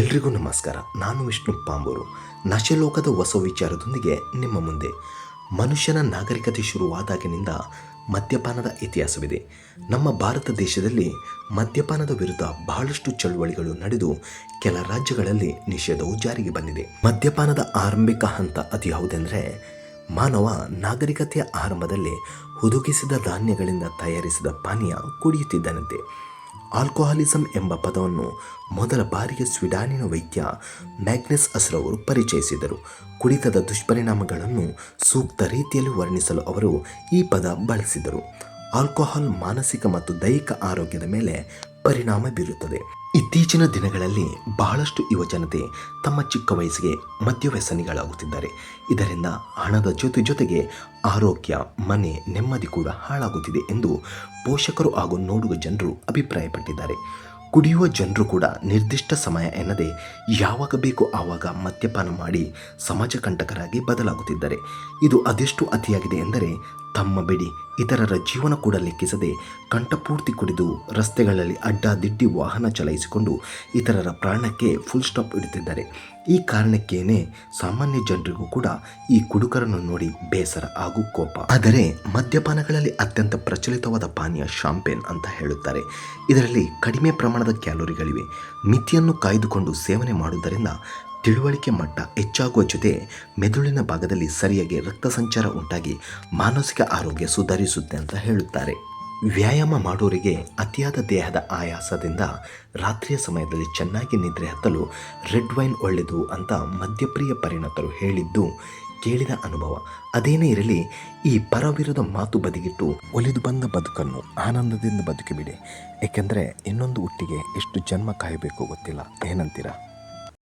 ಎಲ್ರಿಗೂ ನಮಸ್ಕಾರ. ನಾನು ವಿಷ್ಣು ಪಾಂಬೂರು. ನಶಲೋಕದ ಹೊಸ ವಿಚಾರದೊಂದಿಗೆ ನಿಮ್ಮ ಮುಂದೆ. ಮನುಷ್ಯನ ನಾಗರಿಕತೆ ಶುರುವಾದಾಗಿನಿಂದ ಮದ್ಯಪಾನದ ಇತಿಹಾಸವಿದೆ. ನಮ್ಮ ಭಾರತ ದೇಶದಲ್ಲಿ ಮದ್ಯಪಾನದ ವಿರುದ್ಧ ಬಹಳಷ್ಟು ಚಳುವಳಿಗಳು ನಡೆದು ಕೆಲ ರಾಜ್ಯಗಳಲ್ಲಿ ನಿಷೇಧವು ಜಾರಿಗೆ ಬಂದಿದೆ. ಮದ್ಯಪಾನದ ಆರಂಭಿಕ ಹಂತ ಅದು ಯಾವುದೆಂದರೆ, ಮಾನವ ನಾಗರಿಕತೆಯ ಆರಂಭದಲ್ಲಿ ಹುದುಗಿಸಿದ ಧಾನ್ಯಗಳಿಂದ ತಯಾರಿಸಿದ ಪಾನೀಯ ಕುಡಿಯುತ್ತಿದ್ದನಂತೆ. ಆಲ್ಕೋಹಾಲಿಸಂ ಎಂಬ ಪದವನ್ನು ಮೊದಲ ಬಾರಿಗೆ ಸ್ವಿಡಾನಿನ ವೈದ್ಯ ಮ್ಯಾಗ್ನೆಸ್ ಅಸ್ರವರು ಪರಿಚಯಿಸಿದರು. ಕುಡಿತದ ದುಷ್ಪರಿಣಾಮಗಳನ್ನು ಸೂಕ್ತ ರೀತಿಯಲ್ಲಿ ವರ್ಣಿಸಲು ಅವರು ಈ ಪದ ಬಳಸಿದರು. ಆಲ್ಕೋಹಾಲ್ ಮಾನಸಿಕ ಮತ್ತು ದೈಹಿಕ ಆರೋಗ್ಯದ ಮೇಲೆ ಪರಿಣಾಮ ಬೀರುತ್ತದೆ. ಇತ್ತೀಚಿನ ದಿನಗಳಲ್ಲಿ ಬಹಳಷ್ಟು ಯುವಜನತೆ ತಮ್ಮ ಚಿಕ್ಕ ವಯಸ್ಸಿಗೆ ಮದ್ಯವ್ಯಸನಿಗಳಾಗುತ್ತಿದ್ದಾರೆ ಇದರಿಂದ ಹಣದ ಜೊತೆ ಜೊತೆಗೆ ಆರೋಗ್ಯ, ಮನೆ ನೆಮ್ಮದಿ ಕೂಡ ಹಾಳಾಗುತ್ತಿದೆ ಎಂದು ಪೋಷಕರು ಹಾಗೂ ನೋಡುವ ಜನರು ಅಭಿಪ್ರಾಯಪಟ್ಟಿದ್ದಾರೆ. ಕುಡಿಯುವ ಜನರು ಕೂಡ ನಿರ್ದಿಷ್ಟ ಸಮಯ ಎನ್ನದೆ ಯಾವಾಗ ಬೇಕೋ ಆವಾಗ ಮದ್ಯಪಾನ ಮಾಡಿ ಸಮಾಜ ಕಂಟಕರಾಗಿ ಬದಲಾಗುತ್ತಿದ್ದಾರೆ. ಇದು ಅದೆಷ್ಟು ಅತಿಯಾಗಿದೆ ಎಂದರೆ ತಮ್ಮ ಬಿಡಿ ಇತರರ ಜೀವನ ಕೂಡ ಲೆಕ್ಕಿಸದೆ ಕಂಠಪೂರ್ತಿ ಕುಡಿದು ರಸ್ತೆಗಳಲ್ಲಿ ಅಡ್ಡಾದಿಡ್ಡಿ ವಾಹನ ಚಲಾಯಿಸಿಕೊಂಡು ಇತರರ ಪ್ರಾಣಕ್ಕೆ ಫುಲ್ ಸ್ಟಾಪ್ ಇಡುತ್ತಿದ್ದಾರೆ. ಈ ಕಾರಣಕ್ಕೇನೆ ಸಾಮಾನ್ಯ ಜನರಿಗೂ ಕೂಡ ಈ ಕುಡುಕರನ್ನು ನೋಡಿ ಬೇಸರ ಹಾಗೂ ಕೋಪ. ಆದರೆ ಮದ್ಯಪಾನಗಳಲ್ಲಿ ಅತ್ಯಂತ ಪ್ರಚಲಿತವಾದ ಪಾನೀಯ ಶಾಂಪೇನ್ ಅಂತ ಹೇಳುತ್ತಾರೆ. ಇದರಲ್ಲಿ ಕಡಿಮೆ ಪ್ರಮಾಣದ ಕ್ಯಾಲೋರಿಗಳಿವೆ. ಮಿತಿಯನ್ನು ಕಾಯ್ದುಕೊಂಡು ಸೇವನೆ ಮಾಡುವುದರಿಂದ ತಿಳುವಳಿಕೆ ಮಟ್ಟ ಹೆಚ್ಚಾಗುವ ಜೊತೆ ಮೆದುಳಿನ ಭಾಗದಲ್ಲಿ ಸರಿಯಾಗಿ ರಕ್ತ ಸಂಚಾರ ಉಂಟಾಗಿ ಮಾನಸಿಕ ಆರೋಗ್ಯ ಸುಧಾರಿಸುತ್ತೆ ಅಂತ ಹೇಳುತ್ತಾರೆ. ವ್ಯಾಯಾಮ ಮಾಡೋರಿಗೆ ಅತಿಯಾದ ದೇಹದ ಆಯಾಸದಿಂದ ರಾತ್ರಿಯ ಸಮಯದಲ್ಲಿ ಚೆನ್ನಾಗಿ ನಿದ್ರೆ ಹತ್ತಲು ರೆಡ್ ವೈನ್ ಒಳ್ಳೆಯದು ಅಂತ ಮದ್ಯಪ್ರಿಯ ಪರಿಣತರು ಹೇಳಿದ್ದು ಕೇಳಿದ ಅನುಭವ. ಅದೇನೇ ಇರಲಿ, ಈ ಪರವಿರದ ಮಾತು ಬದಿಗಿಟ್ಟು ಒಲಿದು ಬಂದ ಬದುಕನ್ನು ಆನಂದದಿಂದ ಬದುಕಿಬಿಡಿ. ಏಕೆಂದರೆ ಇನ್ನೊಂದು ಹುಟ್ಟಿಗೆ ಎಷ್ಟು ಜನ್ಮ ಕಾಯಬೇಕು ಗೊತ್ತಿಲ್ಲ. ಏನಂತೀರಾ?